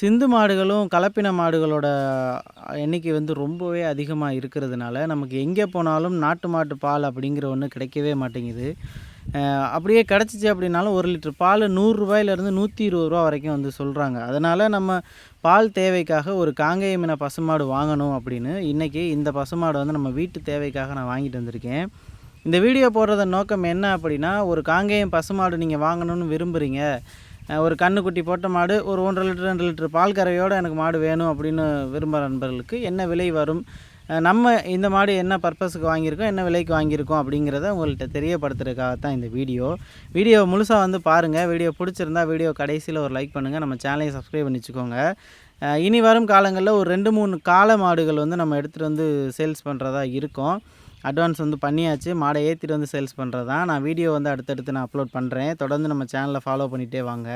சிந்து மாடுகளும் கலப்பின மாடுகளோட எண்ணிக்கை வந்து ரொம்பவே அதிகமாக இருக்கிறதுனால நமக்கு எங்கே போனாலும் நாட்டு மாட்டு பால் அப்படிங்கிற ஒன்று கிடைக்கவே மாட்டேங்குது. அப்படியே கிடச்சிச்சு அப்படின்னாலும் ஒரு லிட்டர் பால் நூறுரூவாயிலேருந்து நூற்றி இருபது ரூபா வரைக்கும் வந்து சொல்கிறாங்க அதனால் நம்ம பால் தேவைக்காக ஒரு காங்கேயமின பசுமாடு வாங்கணும் அப்படின்னு இன்றைக்கி இந்த பசுமாடு வந்து நம்ம வீட்டு தேவைக்காக நான் வாங்கிட்டு வந்திருக்கேன். இந்த வீடியோ போடுறதன் நோக்கம் என்ன அப்படின்னா ஒரு காங்கேயம் பசுமாடு நீங்கள் வாங்கணும்னு விரும்புகிறீங்க ஒரு கண்ணுக்குட்டி போட்ட மாடு ஒரு ஒன்றரை லிட்டர் ரெண்டு லிட்டர் பால் கறவையோடு எனக்கு மாடு வேணும் அப்படின்னு விரும்புகிற நண்பர்களுக்கு என்ன விலை வரும்? நம்ம இந்த மாடு என்ன பர்பஸுக்கு வாங்கியிருக்கோம் என்ன விலைக்கு வாங்கியிருக்கோம் அப்படிங்கிறத உங்கள்கிட்ட தெரியப்படுத்துறதுக்காக தான் இந்த வீடியோ. வீடியோ முழுசாக வந்து பாருங்கள் வீடியோ பிடிச்சிருந்தா வீடியோ கடைசியில் ஒரு லைக் பண்ணுங்கள் நம்ம சேனலையும் சப்ஸ்கிரைப் பண்ணி வச்சுக்கோங்க இனி வரும் காலங்களில் ஒரு ரெண்டு மூணு காளை மாடுகள் வந்து நம்ம எடுத்துகிட்டு வந்து சேல்ஸ் பண்ணுறதா இருக்கோம். அட்வான்ஸ் வந்து பண்ணியாச்சு. மாடை ஏற்றிட்டு வந்து சேல்ஸ் பண்ணுறது தான் நான் வீடியோ வந்து அடுத்தடுத்து நான் அப்லோட் பண்ணுறேன் தொடர்ந்து நம்ம சேனலை ஃபாலோ பண்ணிகிட்டே வாங்க.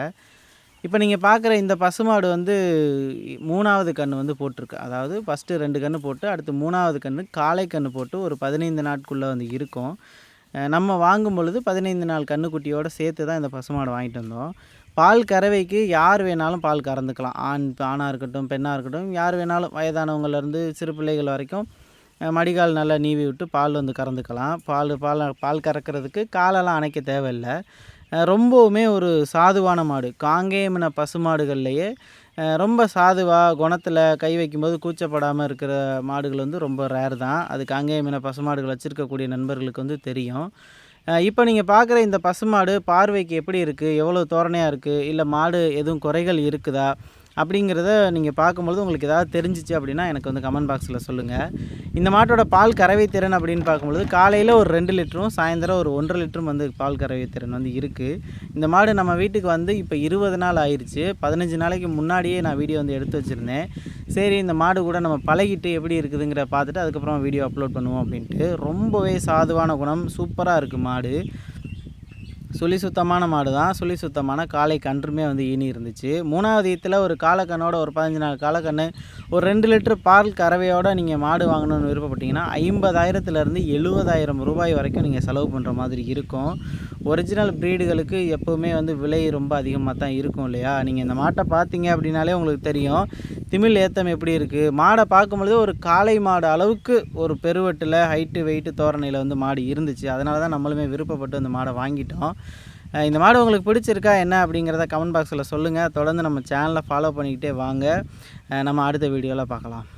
இப்போ நீங்கள் பார்க்குற இந்த பசுமாடு வந்து மூணாவது கன்று வந்து போட்டிருக்கு. அதாவது ஃபஸ்ட்டு ரெண்டு கன்று போட்டு அடுத்து மூணாவது கன்று காலை கன்று போட்டு ஒரு பதினைந்து நாட்குள்ளே வந்து இருக்கும். நம்ம வாங்கும் பொழுது பதினைந்து நாள் கன்றுக்குட்டியோடு சேர்த்து தான் இந்த பசுமாடு வாங்கிட்டு வந்தோம். பால் கறவைக்கு யார் வேணாலும் பால் கறந்துக்கலாம். ஆண் ஆணாக இருக்கட்டும் பெண்ணாக இருக்கட்டும் யார் வேணாலும் வயதானவங்கள்லேருந்து சிறு பிள்ளைகள் வரைக்கும் மடிகால் நல்லா நீவி விட்டு பால் வந்து கறந்துக்கலாம். பால் பால் பால் கறக்கிறதுக்கு காலெல்லாம் அணைக்க தேவையில்லை. ரொம்பவுமே ஒரு சாதுவான மாடு. காங்கேயமின பசுமாடுகள்லையே ரொம்ப சாதுவாக குணத்தில் கை வைக்கும்போது கூச்சப்படாமல் இருக்கிற மாடுகள் வந்து ரொம்ப ரேர் தான். அது காங்கேயமின பசுமாடுகள் வச்சுருக்கக்கூடிய நண்பர்களுக்கு வந்து தெரியும். இப்போ நீங்கள் பார்க்குற இந்த பசுமாடு பார்வைக்கு எப்படி இருக்குது எவ்வளோ தோரணையாக இருக்குது இல்லை மாடு எதுவும் குறைகள் இருக்குதா? அப்படிங்கிறத நீங்கள் பார்க்கும்பொழுது உங்களுக்கு ஏதாவது தெரிஞ்சிச்சு அப்படின்னா எனக்கு வந்து கமெண்ட் பாக்ஸில் சொல்லுங்கள் இந்த மாட்டோட பால் கறவை திறன் அப்படின்னு பார்க்கும்பொழுது காலையில் ஒரு ரெண்டு லிட்டரும் சாயந்தரம் ஒரு ஒன்றரை லிட்டரும் வந்து பால் கறவை திறன் வந்து இருக்குது இந்த மாடு நம்ம வீட்டுக்கு வந்து இப்போ இருபது நாள் ஆயிடுச்சு பதினஞ்சு நாளைக்கு முன்னாடியே நான் வீடியோ வந்து எடுத்து வச்சுருந்தேன். சரி இந்த மாடு கூட நம்ம பழகிட்டு எப்படி இருக்குதுங்கிற பார்த்துட்டு அதுக்கப்புறம் வீடியோ அப்லோட் பண்ணுவோம் அப்படின்ட்டு. ரொம்பவே சாதுவான குணம். சூப்பராக இருக்குது மாடு. சுழி சுத்தமான மாடு தான். சுழி சுத்தமான காலை கன்றுமே வந்து ஈனி இருந்துச்சு. மூணாவது ஈத்தில் ஒரு காலக்கண்ணோட ஒரு பதினஞ்சு நாள் காலக்கண்ணு ஒரு ரெண்டு லிட்டர் பால் கறவையோடு நீங்கள் மாடு வாங்கணும்னு விருப்பப்பட்டீங்கன்னா ஐம்பதாயிரத்துலேருந்து எழுபதாயிரம் ரூபாய் வரைக்கும் நீங்கள் செலவு பண்ணுற மாதிரி இருக்கும். ஒரிஜினல் ப்ரீடுகளுக்கு எப்போவுமே வந்து விலை ரொம்ப அதிகமாக தான் இருக்கும் இல்லையா? நீங்கள் இந்த மாட்டை பார்த்தீங்க அப்படின்னாலே உங்களுக்கு தெரியும். திமிழ் ஏத்தம் எப்படி இருக்குது மாடை பார்க்கும்பொழுது ஒரு காளை மாடு அளவுக்கு ஒரு பெருவெட்டில் ஹைட்டு வெயிட்டு தோரணையில் வந்து மாடு இருந்துச்சு. அதனால தான் நம்மளுமே விருப்பப்பட்டு அந்த மாடை வாங்கிட்டோம். இந்த மாடு உங்களுக்கு பிடிச்சிருக்கா என்ன அப்படிங்கிறத கமெண்ட் பாக்ஸில் சொல்லுங்கள் தொடர்ந்து நம்ம சேனலை ஃபாலோ பண்ணிக்கிட்டே வாங்க. நம்ம அடுத்த வீடியோவில் பார்க்கலாம்.